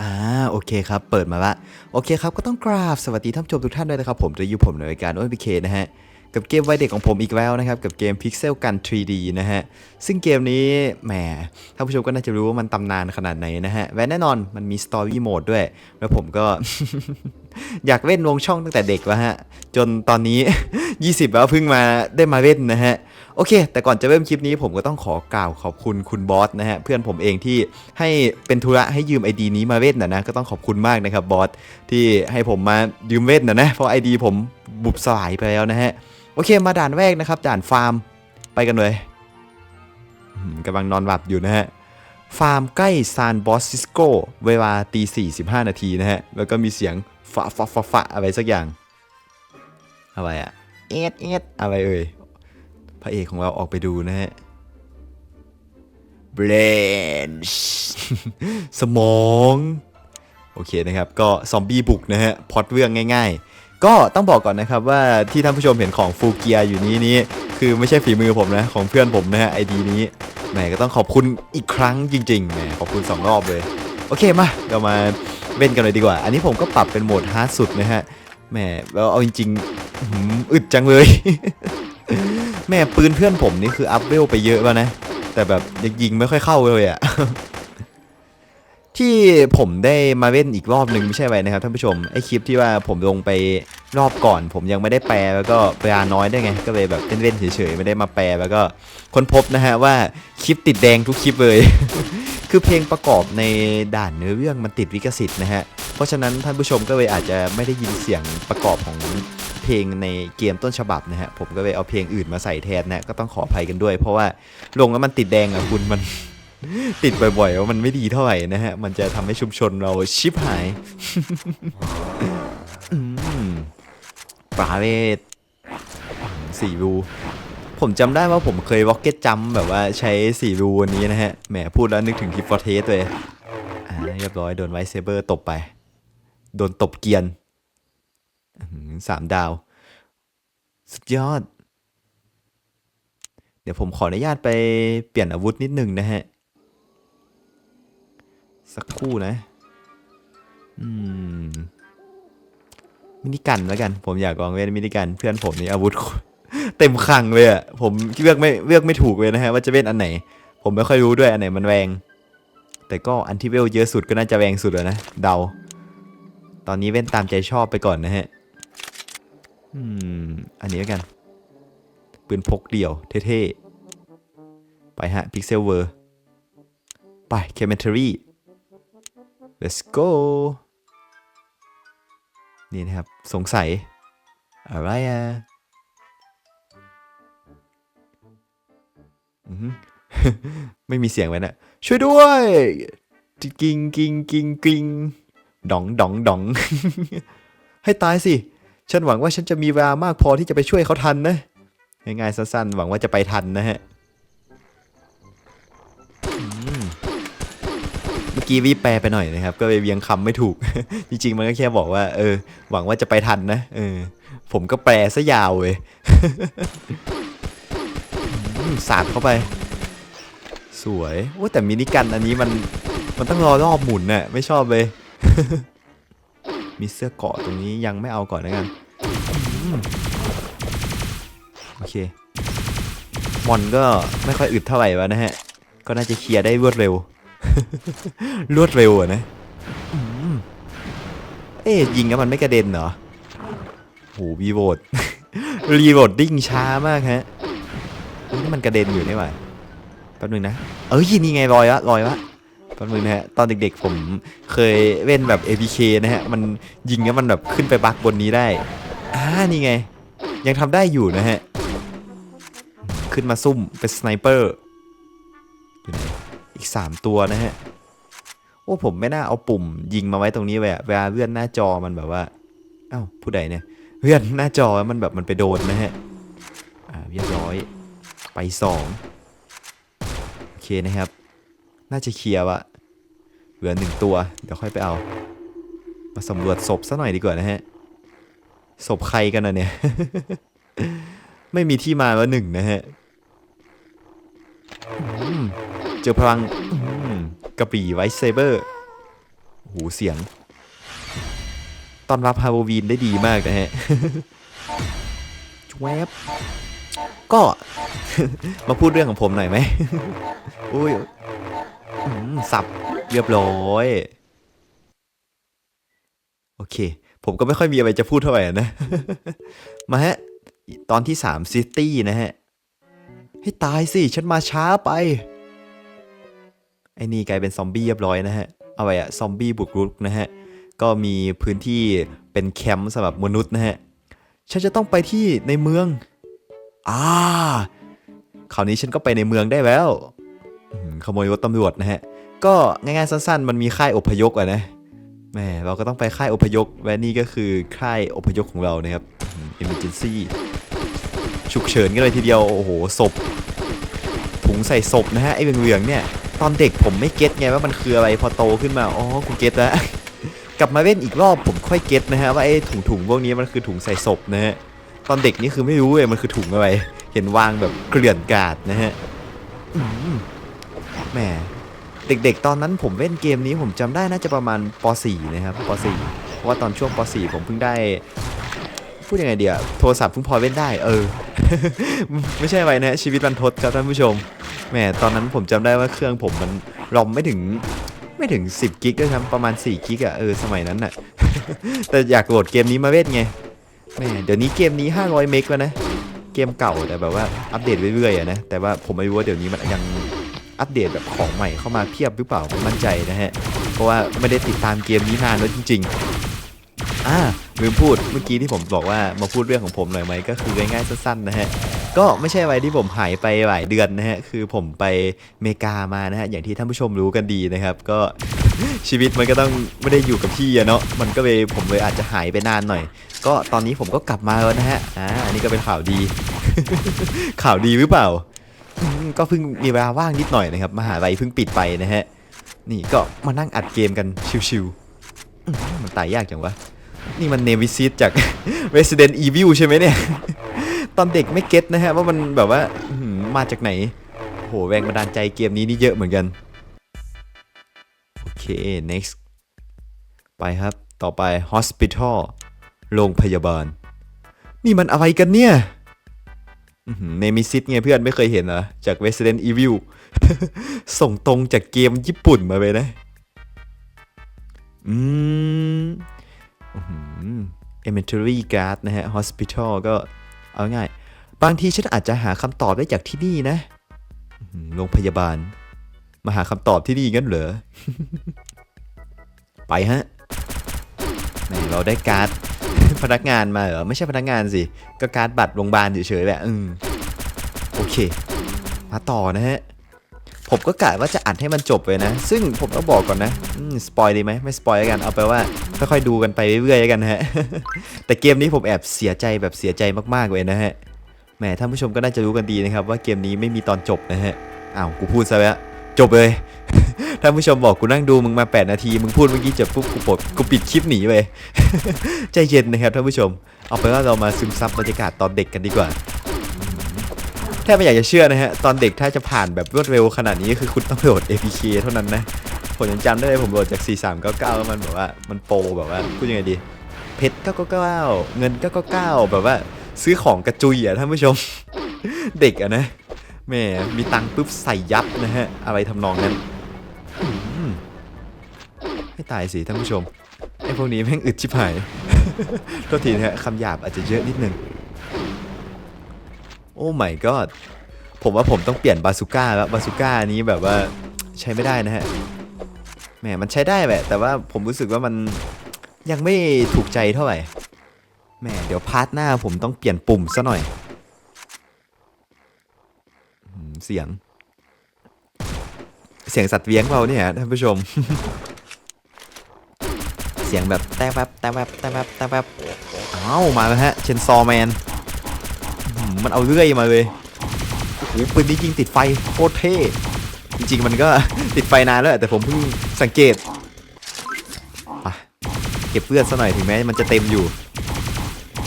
อ่าโอเคครับ เปิดมาละโอเคครับ ก็ต้องกราบสวัสดีท่านผู้ชมทุกท่านด้วยนะครับ ผมจะอยู่ผมในรายการโอ้ยพีเคนะฮะ กับเกมวัยเด็กของผมอีกแล้วนะครับ กับเกม Pixel Gun 3D นะฮะ ซึ่งเกมนี้แหมท่านผู้ชมก็น่าจะรู้ว่ามันตำนานขนาดไหนนะฮะและแน่นอนมันมี Story Mode ด้วย แล้วผมก็ อยากเล่นวงช่องตั้งแต่เด็กแล้วฮะ จนตอนนี้ 20 แล้วเพิ่งมาได้มาเล่นนะฮะ โอเค แต่ก่อนจะเริ่มคลิปนี้ผมก็ต้องขอกล่าวขอบคุณคุณบอสนะฮะเพื่อนผมเองที่ให้เป็นธุระให้ยืม ID นี้มาเล่นนะนะก็ต้องขอบคุณมากนะครับบอสที่ให้ผมมายืมเล่นนะนะเพราะ ID ผมบุบสลายไปแล้วนะฮะโอเคมาด่านแรกนะครับด่านฟาร์มไปกันเลยกำลังนอนหลับอยู่นะฮะฟาร์มใกล้ซานบอสซิสโกเวลาตีสี่สิบห้านาทีนะฮะแล้วก็มีเสียงฝะฝะฝะฝะอะไรสักอย่างอะไรอะเอ็ดเอ็ดอะไรเอ่ย พระเอกของเราออกไปดูนะฮะเบรนช์สมอง โอเคนะครับ ก็ซอมบี้บุกนะฮะพอดเรื่องง่าย ๆ ก็ต้องบอกก่อนนะครับว่าที่ท่านผู้ชมเห็นของฟูเกียอยู่นี้นี้คือไม่ใช่ฝีมือผมนะ ของเพื่อนผมนะฮะไอดีนี้แหมก็ต้องขอบคุณอีกครั้งจริงๆแหมขอบคุณสองรอบเลย โอเคมาเรามาเล่นกันเลยดีกว่า อันนี้ผมก็ปรับเป็นโหมดฮาร์ดสุดนะฮะแหมแล้วเอาจริงๆอึดจังเลย แม่ปืนเพื่อนผมนี่คืออัพเวลไปเยอะแล้วนะ แต่แบบยังยิงไม่ค่อยเข้าเลยอะที่ผมได้มาเล่นอีกรอบหนึ่งไม่ใช่ไรนะครับท่านผู้ชมไอคลิปที่ว่าผมลงไปรอบก่อน ผมยังไม่ได้แปลแล้วก็เวลาน้อยได้ไง ก็เลยแบบเล่นๆเฉยๆไม่ได้มาแปลแล้วก็ค้นพบนะฮะว่าคลิปติดแดงทุกคลิปเลย คือเพลงประกอบในด่านเนื้อเรื่องมันติดลิขสิทธิ์นะฮะเพราะฉะนั้นท่านผู้ชมก็เลยอาจจะไม่ได้ยินเสียงประกอบของ เพลงในเกมต้นฉบับนะฮะผมก็เลยเอาเพลงอื่นมาใส่แทนนะก็ต้องขออภัยกันด้วย เพราะว่าลงแล้วมันติดแดงอะคุณมันติดบ่อยๆว่ามันไม่ดีเท่าไหร่นะฮะ มันจะทำให้ชุมชนเราชิบหายปลาเวทสี่รูผมจำได้ว่าผมเคย Rocket ็ Jump แบบว่าใช้สี่รูวันนี้นะฮะ แหมพูดแล้วนึกถึงทิปฟอร์เทสเลยอ่าเรียบร้อยโดนไวเซเบอร์ตบไป โดนตบเกียน สามดาว สุดยอด เดี๋ยวผมขออนุญาตไปเปลี่ยนอาวุธนิดนึงนะฮะ สักครู่นะ อืม มินิกันแล้วกัน ผมอยากลองเล่นมินิกัน เพื่อนผมนี่อาวุธ เต็มคลังเลยอะผมเลือกไม่เลือกไม่ถูกเลยนะฮะ ว่าจะเล่นอันไหน ผมไม่ค่อยรู้ด้วยอันไหนมันแรงแต่ก็อันที่เวลเยอะสุดก็น่าจะแรงสุดแล้วนะ เดา ตอนนี้เว้นตามใจชอบไปก่อนนะฮะ อืม อันนี้แล้วกัน ปืนพกเดี่ยว เท่ๆ ไปฮะพิกเซลเวอร์ ไปเคมเมนทรี let's go นี่นะครับ สงสัย อะไรอะไม่มีเสียงไว้นะช่วยด้วยกิงกิงกิงกิงดองดองดอง ให้ตายสิ ฉันหวังว่าฉันจะมีเวลามากพอที่จะไปช่วยเขาทันนะ ง่ายๆสั้นๆหวังว่าจะไปทันนะฮะเมื่อกี้วีแปลไปหน่อยนะครับ ก็เลยเวียงคำไม่ถูก จริงๆ มันก็แค่บอกว่า เออ หวังว่าจะไปทันนะ เออ ผมก็แปลซะยาวเลยสาดเข้าไป สวยโอ้แต่มินิกันอันนี้มัน มันต้องรอรอบหมุนน่ะ ไม่ชอบเลย มีเสื้อเกาะตรงนี้ยังไม่เอาก่อนนะกันอโอเคมอนก็ไม่ค่อยอึดเท่าไหร่วะนะฮะ ก็น่าจะเคลียร์ได้รวดเร็ว รวดเร็วอะนะเอ๊ะยิงแล้วมันไม่กระเด็นเหรอโหวีโวดรีโวดดิ้งช้ามากฮะเฮ้ยนี่มันกระเด็นอยู่นี่หว่าแป๊บนึงนะ เอ้ยนี่ไงลอยละลอยละ ป๊บนึงนะฮะ ตอนเด็กๆผมเคยเล่นแบบ APK นะฮะ มันยิงแล้วมันแบบขึ้นไปบักบนนี้ได้ อ่า นี่ไง ยังทำได้อยู่นะฮะ ขึ้นมาซุ่มเป็นสไนเปอร์อีก 3 ตัวนะฮะ โอ้ผมไม่น่าเอาปุ่มยิงมาไว้ตรงนี้ไว้อะเวลาเลื่อนหน้าจอมันแบบว่า เอ้า ผู้ใดเนี่ยเลื่อนหน้าจอมันแบบมันไปโดนนะฮะ อ่าเรียบร้อย ไปสองโอเคนะครับ น่าจะเคลียร์วะ เหลือหนึ่งตัว เดี๋ยวค่อยไปเอา มาสำรวจศพซะหน่อยดีกว่านะฮะ ศพใครกันนะเนี่ย ไม่มีที่มาแล้วหนึ่งนะฮะเจอพลังกระบี่ไวท์เซเบอร์ หูเสียง ตอนรับฮาโลวีนได้ดีมากนะฮะแวบก็ มาพูดเรื่องของผมหน่อยไหมอุ้ย สับเรียบร้อย โอเค ผมก็ไม่ค่อยมีอะไรจะพูดเท่าไหร่นะ มาฮะ ตอนที่3ซิตี้นะฮะ ให้ตายสิ ฉันมาช้าไป ไอ้นี่กลายเป็นซอมบี้เรียบร้อยนะฮะ เอาไว้อะซอมบี้บุกรุกนะฮะ ก็มีพื้นที่เป็นแคมป์สำหรับมนุษย์นะฮะ ฉันจะต้องไปที่ในเมือง อ่าคราวนี้ฉันก็ไปในเมืองได้แล้ว ขโมยรถตำรวจนะฮะ ก็ง่ายๆสั้นๆ มันมีค่ายอพยพอะนะแหมเราก็ต้องไปค่ายอพยพและนี่ก็คือค่ายอพยพของเรานะครับอืม emergency ฉุกเฉินกันเลยทีเดียว โอ้โหศพถุงใส่ศพนะฮะไอ้เหลืองๆเนี่ย ตอนเด็กผมไม่เก็ตไงว่ามันคืออะไรพอโตขึ้นมาอ๋อกูเก็ตแล้วกลับมาเล่นอีกรอบผมค่อยเก็ตนะฮะว่าไอ้ถุงถุงๆพวกนี้มันคือถุงใส่ศพนะฮะตอนเด็กนี่คือไม่รู้เลยมันคือถุงอะไร เห็นวางแบบเกลื่อนกาดนะฮะ แหมเด็กๆ ตอนนั้นผมเล่นเกมนี้ผมจำได้น่าจะประมาณป .4 นะครับป .4 เพราะว่าตอนช่วงป .4 ผมเพิ่งได้ พูดยังไงเดียวโทรศัพท์เพิ่งพอเล่นได้ เออ ไม่ใช่ไรนะชีวิตรันทดครับท่านผู้ชมแหมตอนนั้นผมจำได้ว่าเครื่องผมมันรอมไม่ถึงไม่ถึง 10 กิกด้วยครับประมาณ 4 กิกอะเออสมัยนั้นน่ะแต่อยากโหลดเกมนี้มาเล่นไงแหมเดี๋ยวนี้เกมนี้ 500 เมกแล้วนะ เกมเก่าแต่แบบว่าอัปเดตเรื่อยๆอะนะ แต่ว่าผมไม่รู้ว่าเดี๋ยวนี้มันยัง อัปเดตแบบของใหม่เข้ามาเพียบหรือเปล่าไม่มั่นใจนะฮะ เพราะว่าไม่ได้ติดตามเกมนี้นานแล้วจริง ๆ อ่าลืมพูดเมื่อกี้ที่ผมบอกว่ามาพูดเรื่องของผมหน่อยไหมก็คือง่ายๆสั้นๆนะฮะก็ไม่ใช่อะไรที่ผมหายไปหลายเดือนนะฮะ คือผมไปเมกามานะฮะ อย่างที่ท่านผู้ชมรู้กันดีนะครับ ก็ชีวิตมันก็ต้องไม่ได้อยู่กับที่อะเนาะ มันก็เลยผมเลยอาจจะหายไปนานหน่อย ก็ตอนนี้ผมก็กลับมาแล้วนะฮะ อ่า อันนี้ก็เป็นข่าวดี ข่าวดีหรือเปล่า ก็เพิ่งมีเวลาว่างนิดหน่อยนะครับมหาลัยเพิ่งปิดไปนะฮะ นี่ก็มานั่งอัดเกมกันชิวๆมันตายยากจังวะ นี่มันเนวิซิตจาก Resident Evil ใช่ไหมเนี่ย ตอนเด็กไม่เก็ตนะฮะว่ามันแบบว่ามาจากไหน โหแรงบันดาลใจเกมนี้นี่เยอะเหมือนกัน โอเค next ไปครับ ต่อไป hospital โรงพยาบาล นี่มันอะไรกันเนี่ย เนมิซิตไงเพื่อนไม่เคยเห็นเหรอ จาก Resident Evil ส่งตรงจากเกมญี่ปุ่นมาเลยนะ อืม elementary guard นะฮะ hospital ก็เอาง่าย บางทีฉันอาจจะหาคำตอบได้จากที่นี่นะโรงพยาบาล มาหาคำตอบที่นี่งั้นเหรอ ไปฮะ เราได้การ์ด พนักงานมาเหรอไม่ใช่พนักงานสิก็การ์ดบัตรโรงพยาบาลเฉยๆแหละอืมโอเค มาต่อนะฮะผมก็กะว่าจะอัดให้มันจบเลยนะ ซึ่งผมต้องบอกก่อนนะสปอยดีไหมไม่สปอยกันเอาไปว่าค่อยๆดูกันไปเรื่อยๆกันฮะแต่เกมนี้ผมแอบเสียใจแบบเสียใจมากๆเลยนะฮะแหมท่านผู้ชมก็น่าจะรู้กันดีนะครับ ว่าเกมนี้ไม่มีตอนจบนะฮะอ้าวกูพูดซะแล้วจบเลย ท่านผู้ชมบอกกูนั่งดูมึงมา 8 นาที มึงพูดเมื่อกี้จบปุ๊บกูปดกูปิดคลิปหนีไป ใจเย็นนะครับท่านผู้ชม เอาไปว่าเรามาซึมซับบรรยากาศตอนเด็กกันดีกว่าแทบไม่อยากจะเชื่อนะฮะ ตอนเด็กถ้าจะผ่านแบบรวดเร็วขนาดนี้คือคุณต้องโหลด APK เท่านั้นนะ ผมยังจำได้เลยผมโหลดจาก 4399แล้วมันแบบว่ามันโปรแบบว่าพูดยังไงดี เพชร999 เงิน 999 แบบว่าซื้อของกระจุยอะท่านผู้ชม เด็กอะนะแม่มีตังปุ๊บใส่ยับนะฮะ อะไรทำนองนั้น ให้ตายสิท่านผู้ชมไอ้พวกนี้แม่งอึดชิบหายโทษทีนะคำหยาบอาจจะเยอะนิดนึง โอ้ my god ผมว่าผมต้องเปลี่ยนบาซูก้าแล้วบาซูก้านี้แบบว่าใช้ไม่ได้นะฮะแหมมันใช้ได้แหละแต่ว่าผมรู้สึกว่ามันยังไม่ถูกใจเท่าไหร่แหมเดี๋ยวพาร์ทหน้าผมต้องเปลี่ยนปุ่มซะหน่อยเสียง เสียงสัตว์เลี้ยงเราเนี่ยท่านผู้ชม สียงแบบแต่แวบแต่แวบแต่แวบแต่แวบอ้าวมาแล้วฮะเชนซอแมนมันเอาเรื่อยมาเลยโอ้โหปืนนี้ยิงติดไฟโคตรเท่จริงๆมันก็ติดไฟนานแล้วแต่ผมเพิ่งสังเกตเก็บเลือดซะหน่อยถึงแม้มันจะเต็มอยู่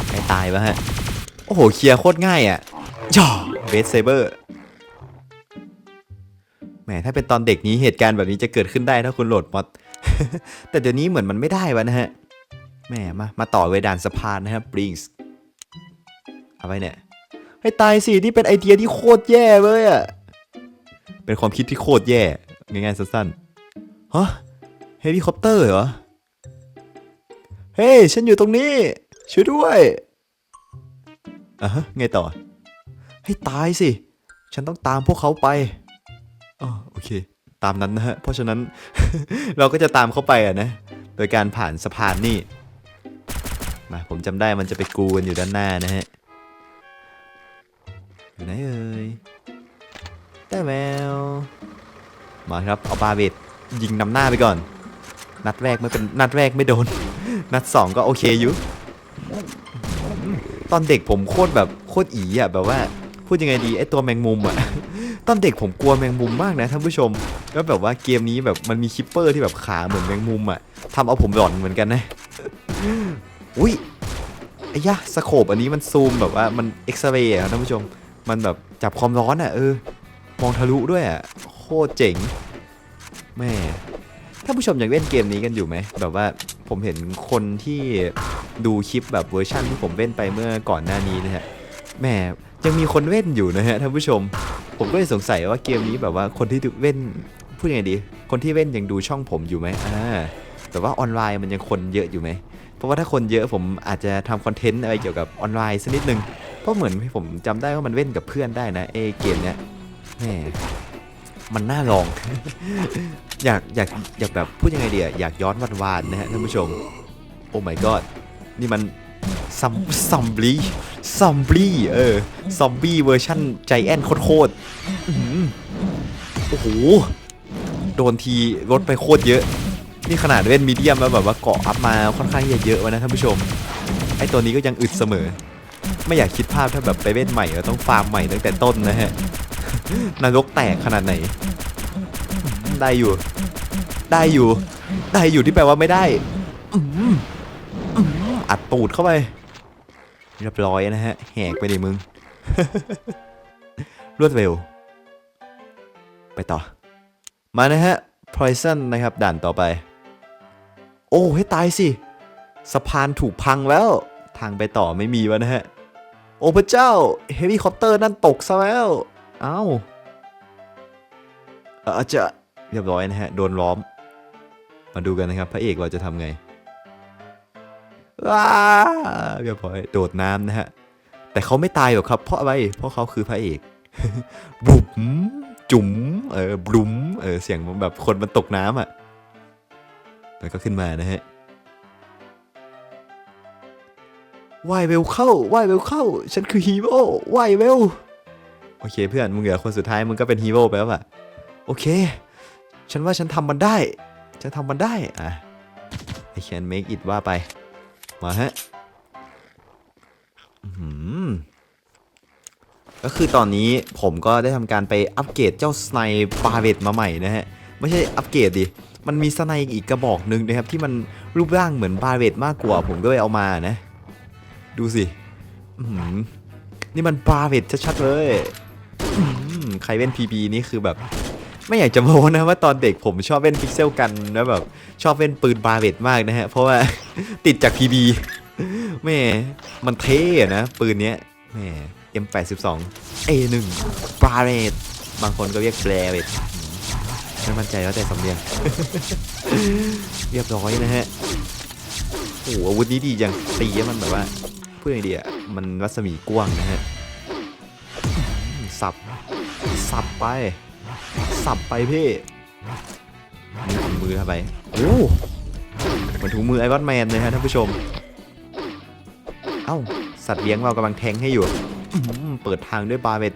ใครตายวะฮะ โอ้โหเคลียร์โคตรง่ายอะย่อเบสเซเบอร์แหมถ้าเป็นตอนเด็กนี้เหตุการณ์แบบนี้จะเกิดขึ้นได้ถ้าคุณโหลดมอด แต่เดี๋ยวนี้เหมือนมันไม่ได้วะนะฮะแหม่มามาต่อเวดานสะพานนะครับปริงส์เอาไว้เนี่ยให้ตายสินี่เป็นไอเดียที่โคตรแย่เลยอะเป็นความคิดที่โคตรแย่ง่ายๆสั้นๆฮะเฮลิคอปเตอร์เหรอเฮ้ยฉันอยู่ตรงนี้ช่วยด้วยอะฮะไงต่อ ให้ตายสิ ฉันต้องตามพวกเขาไปอ๋อโอเค ตามนั้นนะฮะเพราะฉะนั้น เราก็จะตามเขาไปอะนะโดยการผ่านสะพานนี่มาผมจำได้มันจะไปกูกันอยู่ด้านหน้านะฮะอยู่ไหนเอ่ยแต่แมวมาครับเอาบาเบตยิงนำหน้าไปก่อน นัดแรกไม่เป็นนัดแรกไม่โดน นัดสองก็โอเคอยู่ตอนเด็กผมโคตรแบบโคตรอีอะแบบว่าพูดยังไงดีไอตัวแมงมุมอะ ตอนเด็กผมกลัวแมงมุมมากนะท่านผู้ชม แล้วแบบว่าเกมนี้แบบมันมีคิปเปอร์ที่แบบขาเหมือนแมงมุมอะทำเอาผมหลอนเหมือนกันนะอุ้ยไอ้ยะสโคปอันนี้มันซูมแบบว่ามันเอ็กซเรย์อะครับท่านผู้ชม มันแบบจับความร้อนอะเออ มองทะลุด้วยอะโคตรเจ๋งแม่ท่านผู้ชมอยังเล่นเกมนี้กันอยู่ไหมแบบว่าผมเห็นคนที่ดูคลิปแบบเวอร์ชั่นที่ผมเล่นไปเมื่อก่อนหน้านี้นะฮะแม่ยังมีคนเล่นอยู่นะฮะท่านผู้ชม ผมก็เลยสงสัยว่าเกมนี้แบบว่าคนที่ดูเล่น พูดยังไงดี คนที่เล่นยังดูช่องผมอยู่ไหมอ่าแต่ว่าออนไลน์มันยังคนเยอะอยู่ไหม เพราะว่าถ้าคนเยอะผมอาจจะทำคอนเทนต์อะไรเกี่ยวกับออนไลน์สักนิดนึง เพราะเหมือนผมจำได้ว่ามันเล่นกับเพื่อนได้นะเอเกมเนี้ยแหมมันน่าลอง อยากอยากอยากแบบพูดยังไงดีอะอยากย้อนวันวานๆนะฮะท่านผู้ชม โอ้ my god นี่มันซัมซัมบลีซัมบลีเออ ซอมบี้เวอร์ชั่นใจแอนโคตรๆอื้อหือโอ้โห โดนทีรถไปโคตรเยอะ นี่ขนาดเล่นมีเดียมแล้วแบบว่าเกาะอัพมาค่อนข้างเยอะวะนะท่านผู้ชม ไอตัวนี้ก็ยังอึดเสมอ ไม่อยากคิดภาพถ้าแบบไปเล่นใหม่แล้วต้องฟาร์มใหม่ตั้งแต่ต้นนะฮะนรกแตกขนาดไหน ได้อยู่ ได้อยู่ ได้อยู่ที่แปลว่าไม่ได้อัดตูดเข้าไป เรียบร้อยนะฮะ แหกไปดิมึง รวดเร็ว ไปต่อ มานะฮะ Poison นะครับด่านต่อไป โอ้ให้ตายสิ สะพานถูกพังแล้ว ทางไปต่อไม่มีวะนะฮะ โอ้พระเจ้าเฮลิคอปเตอร์นั่นตกซะแล้วเอ้าเออจะเรียบร้อยนะฮะ โดนล้อม มาดูกันนะครับ พระเอกเราจะทำไงว้าเรียบร้อยโดดน้ำนะฮะ แต่เขาไม่ตายหรอกครับ เพราะอะไร เพราะเขาคือพระเอกบุ๋ม จุ๋มเออบุ๋มเออเสียงแบบคนมันตกน้ำอะแล้วก็ขึ้นมานะฮะว่ายเวลเข้าว่ายเวลเข้า ฉันคือฮีโร่ว่ายเวลโอเคเพื่อนมึงเหลือคนสุดท้ายมึงก็เป็นฮีโร่ไปแล้วอะโอเค ฉันว่าฉันทำมันได้ ฉันทำมันได้อะ I can make it ว่าไป มาฮะอื้อหือ ก็คือตอนนี้ผมก็ได้ทำการไปอัปเกรดเจ้าสไนบาเวตมาใหม่นะฮะ ไม่ใช่อัปเกรดดิ มันมีสไนอีกกระบอกหนึ่งนะครับที่มันรูปร่างเหมือนบาเวตมากกว่าผมก็เลยเอามานะ ดูสินี่มันบาเวตชัดๆเลยใครเล่น PB นี่คือแบบ ไม่อยากจะโม้นะว่าตอนเด็กผมชอบเล่นพิกเซลกันแล้วแบบชอบเล่นปืนบาเวตมากนะฮะ เพราะว่าติดจาก PB แม่มันเท่นะ ปืนเนี้ยแม่ M82 A1 บาเวตบางคนก็เรียกแบรเวตไม่มั่นใจแล้วแต่สำเนียง เรียบร้อยนะฮะโอ้โหอาวุธนี้ดีจังตีมันแบบว่าพูดยังไงดีอะมันรัศมีกว้างนะฮะ สับ สับไป สับไปพี่นี่ถุงมือเข้าไป โอ้เหมือนถุงมือไอรอนแมนเลยฮะท่านผู้ชม เอ้า สัตว์เลี้ยงเรากำลังแทงให้อยู่ เปิดทางด้วยบาร์เบต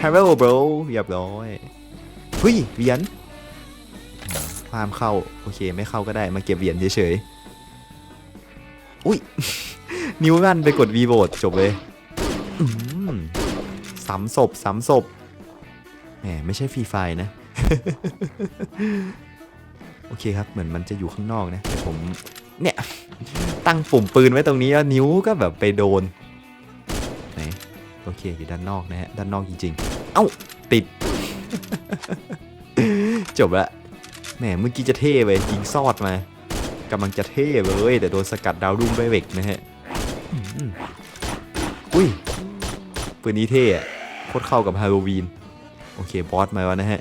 Hello bro เรียบร้อยเฮ้ยเหรียญพามเข้า โอเค ไม่เข้าก็ได้มาเก็บเหรียญเฉยๆ อุ้ย นิ้วลั่นไปกด V โ o จบเลยสามศพสามศพแหมไม่ใช่ฟรีไฟนะ โอเคครับ เหมือนมันจะอยู่ข้างนอกนะ ผม เนี่ย ตั้งปุ่มปืนไว้ตรงนี้แล้วนิ้วก็แบบไปโดน โอเคอยู่ด้านนอกนะฮะด้านนอกจริง ๆ เอ้าติด จบละแหมเมื่อกี้จะเท่ไปยิงซอดมากำลังจะเท่เลยแต่โดนสกัดดาวรุ่งด้วยเวกนะฮะอุ้ยปืนนี้เท่อะโคตรเข้ากับฮาโลวีนโอเคบอสมาแล้วนะฮะ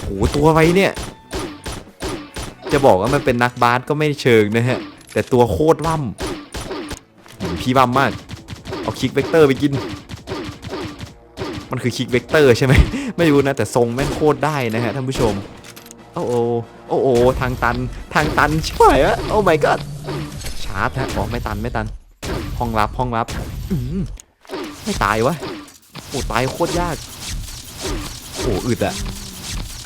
โหตัวไว้เนี่ย จะบอกว่ามันเป็นนักบาสก็ไม่เชิงนะฮะ แต่ตัวโคตรล่ำหืมพี่ล่ำมาก เอาคิกเวกเตอร์ไปกิน มันคือคิกเวกเตอร์ใช่ไหม ไม่รู้นะ แต่ทรงแม่งโคตรได้นะฮะท่านผู้ชม โอ้โอโอ้โอทางตันทางตันชิบหายอะโอ้ my god ชาร์จฮะอ๋อไม่ตันไม่ตัน ห้องลับห้องลับอื้อหือไม่ตายวะโอ้ตายโคตรยาก โอ้อึดอะ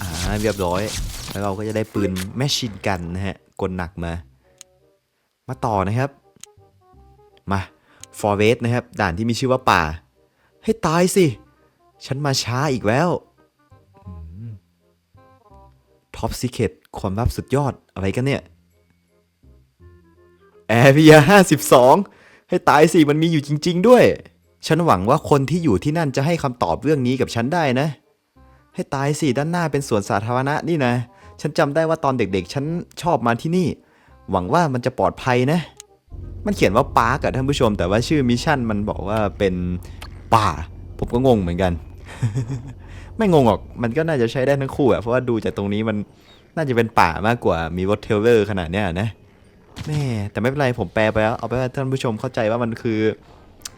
อ่าเรียบร้อย แล้วเราก็จะได้ปืนแมชชีนกันนะฮะกลหนักมา มาต่อนะครับ มา ฟอร์เวสนะครับ ด่านที่มีชื่อว่าป่า ให้ตายสิ ฉันมาช้าอีกแล้วท็อปซิเคตความลับสุดยอดอะไรกันเนี่ย แอร์เรีย52ให้ตายสิ มันมีอยู่จริง ๆ ด้วย ฉันหวังว่าคนที่อยู่ที่นั่นจะให้คำตอบเรื่องนี้กับฉันได้นะ ให้ตายสิ ด้านหน้าเป็นสวนสาธารณะนี่นะ ฉันจำได้ว่าตอนเด็กๆ ฉันชอบมาที่นี่ หวังว่ามันจะปลอดภัยนะ มันเขียนว่าปาร์กอะท่านผู้ชม แต่ว่าชื่อมิชชั่นมันบอกว่าเป็นป่า ผมก็งงเหมือนกัน ไม่งงหรอก มันก็น่าจะใช้ได้ทั้งคู่อะเพราะว่าดูจากตรงนี้มันน่าจะเป็นป่ามากกว่ามีรถเทลเลอร์ขนาดเนี้ยนะแม่แต่ไม่เป็นไรผมแปลไปแล้ว เอาไปนว่าท่านผู้ชมเข้าใจว่ามันคือ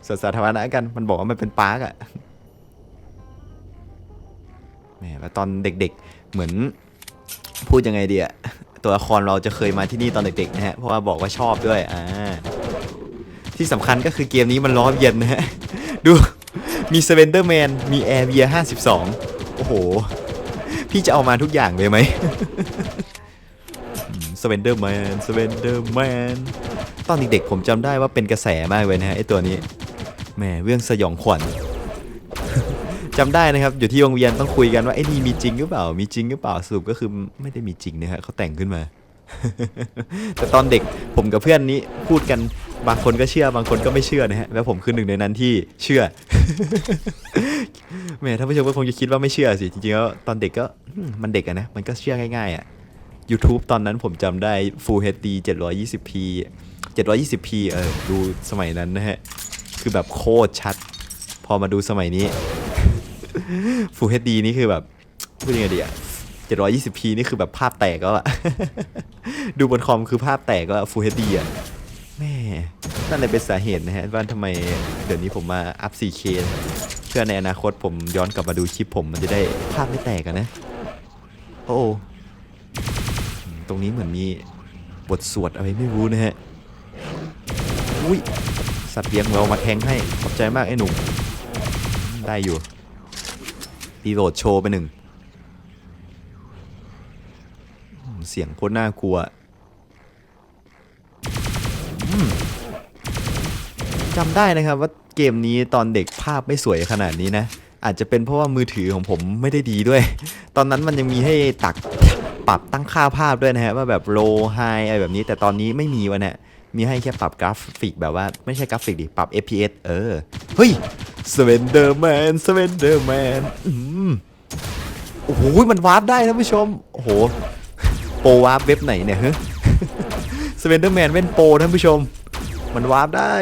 สวนสาธารณะกัน มันบอกว่ามันเป็นปาร์กอะแหมแล้วตอนเด็กๆ เหมือนพูดยังไงดีอะ ตัวละครเราจะเคยมาที่นี่ตอนเด็กๆนะฮะ เพราะว่าบอกว่าชอบด้วยอ่าที่สำคัญก็คือเกมนี้มันล้อนเย็นนะฮะ ดูมีเซเวนเดอร์แมนมีแอร์เวีย52โอ้โห พี่จะเอามาทุกอย่างเลยไหมสเวนเดอร์แมนสเวนเดอร์แมนตอนเด็กๆผมจำได้ว่าเป็นกระแสมากเลยนะฮะไอตัวนี้แหมเรื่องสยองขวัญ จำได้นะครับ อยู่ที่โรงเรียนต้องคุยกันว่าไอ้นี่มีจริงหรือเปล่า มีจริงหรือเปล่าสรุปก็คือไม่ได้มีจริงนะฮะเขาแต่งขึ้นมา แต่ตอนเด็กผมกับเพื่อนนี้พูดกันบางคนก็เชื่อบางคนก็ไม่เชื่อนะฮะแล้วผมคือหนึ่งในนั้นที่เชื่อแหมท่านผู้ชมก็คงจะคิดว่าไม่เชื่อสิจริงๆแล้วตอนเด็กก็มมันเด็กอะนะมันก็เชื่อง่ายๆอะ YouTube ตอนนั้นผมจำได้ Full HD 720p 720p เออดูสมัยนั้นนะฮะ คือแบบโคตรชัด พอมาดูสมัยนี้ Full HD นี่คือแบบพูดยังไงดีอะ 720p นี่คือแบบภาพแตกแล้วอะดูบนคอมคือภาพแตกแล้วอะ Full HD อะแม่นั่นเลยเป็นสาเหตุนะฮะว่าทำไมเดี๋ยวนี้ผมมาอัพ 4K เพื่อในอนาคตผมย้อนกลับมาดูคลิปผมมันจะได้ภาพไม่แตกอะนะ โอ้ตรงนี้เหมือนมีบทสวดอะไรไม่รู้นะฮะ อุ้ย สัตว์เลี้ยงเรามาแทงให้ ขอบใจมากไอ้หนุ่ม ได้อยู่ รีโหลดโชว์ไปหนึ่ง เสียงโคตรน่ากลัวจำได้นะครับว่าเกมนี้ตอนเด็กภาพไม่สวยขนาดนี้นะ อาจจะเป็นเพราะว่ามือถือของผมไม่ได้ดีด้วย ตอนนั้นมันยังมีให้ตักปรับตั้งค่าภาพด้วยนะฮะว่าแบบ low high อะไรแบบนี้ แต่ตอนนี้ไม่มีวะเนี่ยมีให้แค่ปรับกราฟิกแบบว่าไม่ใช่กราฟิกดิ ปรับ FPS เออ เฮ้ย Slenderman Slenderman อืมโอ้โหมันวาร์ปได้ท่านผู้ชม โอ้โห โปรวาร์ปเว็บไหนเนี่ยฮะ Slenderman เว้นโปรท่านผู้ชม มันวาร์ปได้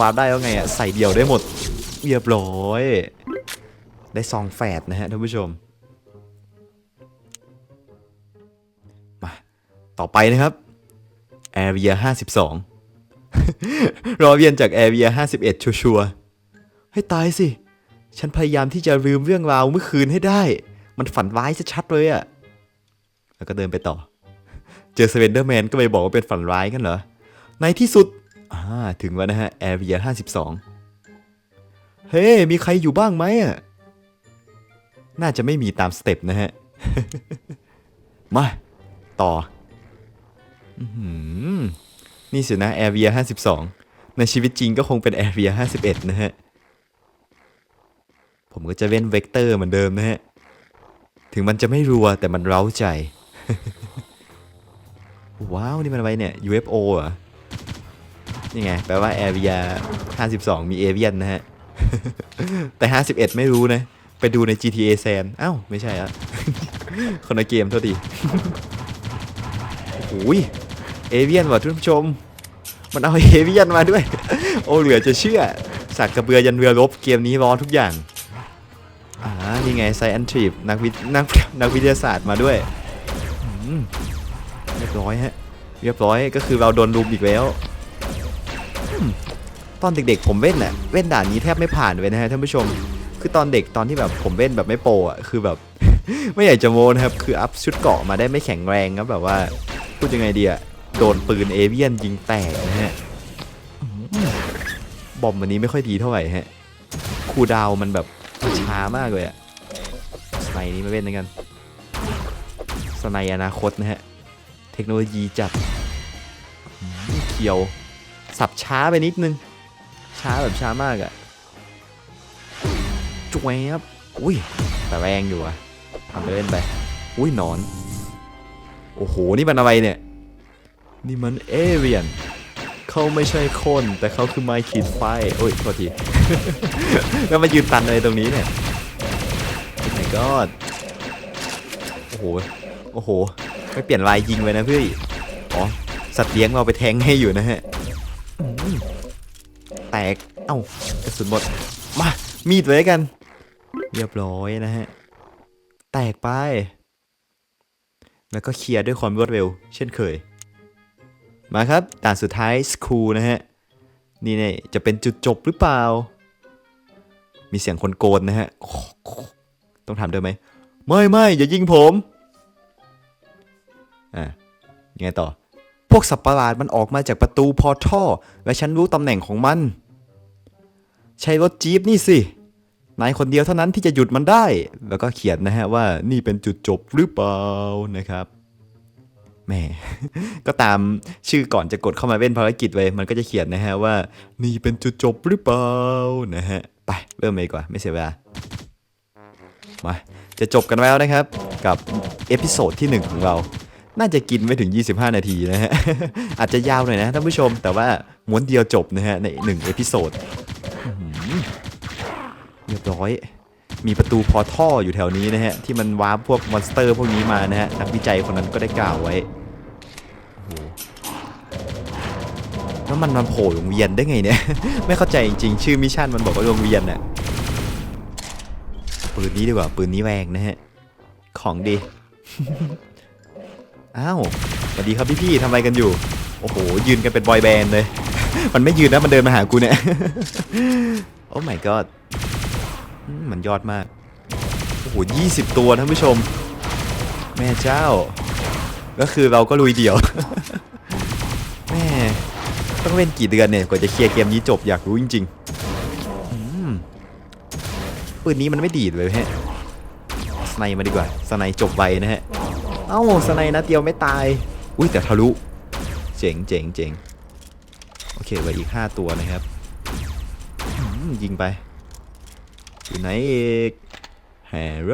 วาร์ปได้แล้วไงอะใส่เดี่ยวได้หมดเรียบร้อย ได้ซองแฝดนะฮะท่านผู้ชมมาต่อไปนะครับ Area 52รอเวียนจาก Area 51ชัวร์ๆ ให้ตายสิ ฉันพยายามที่จะลืมเรื่องราวเมื่อคืนให้ได้ มันฝันร้ายชัดๆเลยอะแล้วก็เดินไปต่อ เจอเซเวนเดอร์แมนก็ไปบอกว่าเป็นฝันร้ายกันเหรอ ในที่สุด อ่า ถึงแล้วนะฮะ Area 52เฮ้มีใครอยู่บ้างไหมอะน่าจะไม่มีตามสเต็ปนะฮะ มา ต่ออื้อหือนี่สินะ Area 52ในชีวิตจริงก็คงเป็น Area 51นะฮะ ผมก็จะเว้นเวกเตอร์เหมือนเดิมนะฮะ ถึงมันจะไม่รัวแต่มันเร้าใจ ว้าว นี่มันอะไรเนี่ย UFO เหรอ นี่ไง แปลว่า Area 52 มีเอเวียนนะฮะ แต่ 51 ไม่รู้นะ ไปดูใน GTA San เอ้าไม่ใช่อะคนละเกมเท่าดีโอ้ยเอเวียนว่ะท่านผู้ชม มันเอาเอเวียนมาด้วย โอ้เหลือจะเชื่อสักกระเบือยันเรือรบเกมนี้ร้อนทุกอย่าง อ่านี่ไงไซแอนทรีนักวิทนักนักวิทยาศาสตร์มาด้วยเรียบร้อยฮะ เรียบร้อยก็คือเราโดนรุมอีกแล้ว ตอนเด็กๆผมเว้นน่ะเว้นด่านนี้แทบไม่ผ่านเลยนะฮะท่านผู้ชม คือตอนเด็กตอนที่แบบผมเว้นแบบไม่โปอะคือแบบ ไม่อยากจะโมนะครับ คืออัพชุดเกาะมาได้ไม่แข็งแรงครับแบบว่าพูดยังไงดีอะโดนปืนเอเวียนยิงแตกนะฮะบอมวันนี้ไม่ค่อยดีเท่าไหร่ฮะคูดาวมันแบบ ช้ามากเลยอะสไนนี้มาเล่นด้วยกันสไนอนาคตนะฮะ เทคโนโลยีจัดเคียว สับช้าไปนิดนึง ช้าแบบช้ามากอะจุ๊ยครับอุ้ยแต่แรงอยู่อะทำไปเล่นไป อุ้ยหนอน โอ้โห นี่มันอะไรเนี่ย นี่มันเอเรียน เขาไม่ใช่คน แต่เขาคือไมคิดไฟ โอ้ย โทษที แล้วมายืนตันอะไรตรงนี้เนี่ยโอ้ my god โอ้โห โอ้โห ไม่เปลี่ยนลายยิงไว้นะพี่ อ๋อ สัตว์เลี้ยงเราไปแทงให้อยู่นะฮะ แตก เอ้ากระสุนหมด มา มีดไว้กัน เรียบร้อยนะฮะ แตกไป แล้วก็เคลียร์ด้วยความรวดเร็ว เช่นเคย มาครับด่านสุดท้ายสคูลนะฮะ นี่เนี่ยจะเป็นจุดจบหรือเปล่า มีเสียงคนโกนนะฮะ ต้องถามด้วยไหม ไม่ไม่อย่ายิงผม อะยังไงต่อ พวกสัตว์ประหลาดมันออกมาจากประตูพอทัลและฉันรู้ตำแหน่งของมัน ใช้รถจี๊ปนี่สิ นายคนเดียวเท่านั้นที่จะหยุดมันได้ แล้วก็เขียนนะฮะว่านี่เป็นจุดจบหรือเปล่านะครับ แหมก็ตามชื่อก่อนจะกดเข้ามาเล่นภารกิจไว้มันก็จะเขียนนะฮะว่า นี่เป็นจุดจบหรือเปล่านะฮะ ไปเริ่มเลยดีกว่า ไม่เสียเวลา มา จะจบกันแล้วนะครับ กับเอพิโซดที่ 1 ของเรา น่าจะกินไม่ถึง 25 นาทีนะฮะ อาจจะยาวหน่อยนะท่านผู้ชม แต่ว่าม้วนเดียวจบนะฮะใน1เอพิโซดเรียบร้อย มีประตูพอท่ออยู่แถวนี้นะฮะ ที่มันวาร์ปพวกมอนสเตอร์พวกนี้มานะฮะ นักวิจัยคนนั้นก็ได้กล่าวไว้แล้วมันมันโผล่วงเวียนได้ไงเนี่ย ไม่เข้าใจจริงๆ ชื่อมิชชั่นมันบอกว่าวงเวียนน่ะปืนนี้ดีกว่าปืนนี้แรงนะฮะ ของดี อ้าวสวัสดีครับพี่ๆทำอะไรกันอยู่ โอ้โห ยืนกันเป็นบอยแบนด์เลย มันไม่ยืนนะมันเดินมาหากูเนี่ย โอ้ my god อื มันยอดมาก โอ้โหยี่สิบตัวท่านผู้ชม แม่เจ้า ก็คือเราก็ลุยเดี่ยว แม่ต้องเล่นกี่เดือนเนี่ย กว่าจะเคลียร์เกมนี้จบอยากรู้จริงๆอืมปืนนี้มันไม่ดีดเลยฮะสไนมาดีกว่าสไนจบไวนะฮะ เอ้าสไนนัดเดียวไม่ตาย อุ้ยแต่ทะลุ เจ๋งเจ๋งเจ๋งโอเคเหลืออีก 5 ตัวนะครับยิงไป อยู่ไหนอีกฮัลโหล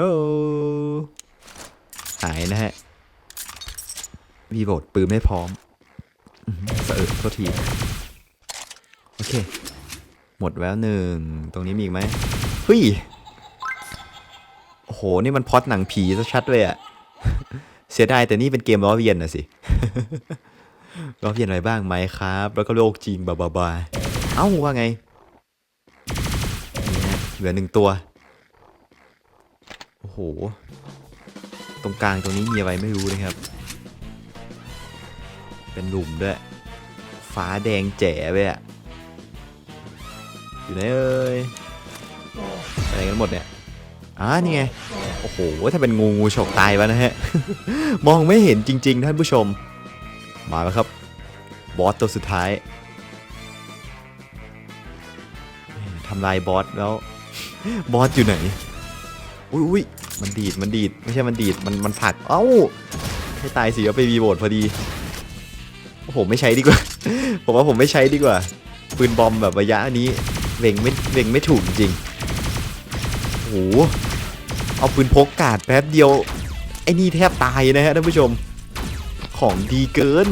หายนะฮะวีโบดปืนไม่พร้อมอื้ออสะอึกโทษที โอเค หมดแล้วหนึ่ง ตรงนี้มีอีกไหมเฮ้ย โอ้โห นี่มันพอดหนังผีชัดเลยอะเสียดายแต่นี่เป็นเกมล้อเวียนนะสิ ล้อเวียนอะไรบ้างไหมครับ แล้วก็โลกจริงบาบาบาเอ้าว่าไง เหลือหนึ่งตัว โอ้โห ตรงกลางตรงนี้มีอะไรไม่รู้นะครับ เป็นหลุมด้วย ฟ้าแดงแจ๋ไปอะอยู่ไหนเอ่ยอะไรกันหมดเนี่ยอ่านี่ไง โอ้โห ถ้าเป็นงูงูฉกตายวะนะฮะ มองไม่เห็นจริง ๆ ท่านผู้ชม มาแล้วครับ บอสตัวสุดท้ายทำลายบอสแล้ว บอสอยู่ไหน อุ้ยอุ้ยมันดีด มันดีด ไม่ใช่มันดีด มัน มันผลัก เอ้า ให้ตายสิเอาไปวีโบดพอดี โอ้โห ไม่ใช้ดีกว่า ผมว่าผมไม่ใช้ดีกว่า ปืนบอมแบบระยะนี้เวงไม่เวงไม่ถูกจริงโอ้โห เอาปืนพกกาดแป๊บเดียว ไอ้นี่แทบตายนะฮะท่านผู้ชม ของดีเกิน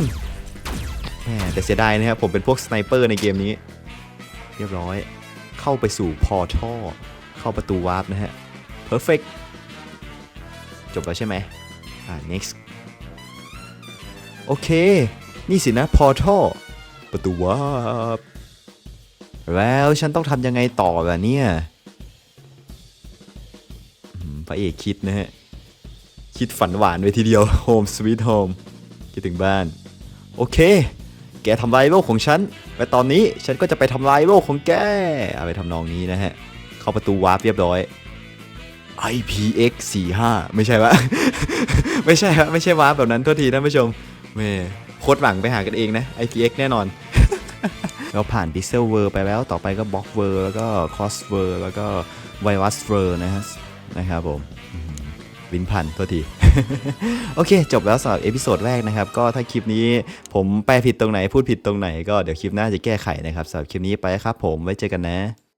แหมแต่เสียดายนะครับผมเป็นพวกสไนเปอร์ในเกมนี้ เรียบร้อย เข้าไปสู่พอท่อเข้าประตูวาร์ปนะฮะ perfect จบแล้วใช่ไหมอ่า next โอเค นี่สินะ portal ประตูวาร์ปแล้วฉันต้องทำยังไงต่อล่ะเนี่ยพระเอกคิดนะฮะ คิดฝันหวานไว้ทีเดียว Home Sweet Home คิดถึงบ้าน โอเค แกทำลายโลกของฉัน และตอนนี้ฉันก็จะไปทำลายโลกของแกเอาไปทำนองนี้นะฮะ เข้าประตูวาร์ปเรียบร้อย IPX 45ไม่ใช่วะ ไม่ใช่ฮะไม่ใช่วาร์ปแบบนั้นโทษทีท่านผู้ชมแม่โคตรหวังไปหากันเองนะ IPX แน่นอน เราผ่าน Pixel World ไปแล้วต่อไปก็ Block World แล้วก็ Cross World แล้วก็ Virus World นะฮะนะครับผมอืมลิ้นพันโทษที โอเค จบแล้วสำหรับเอพิโซดแรกนะครับ ก็ถ้าคลิปนี้ผมแปลผิดตรงไหนพูดผิดตรงไหน ก็เดี๋ยวคลิปหน้าจะแก้ไขนะครับสำหรับคลิปนี้ไปครับผมไว้เจอกันนะ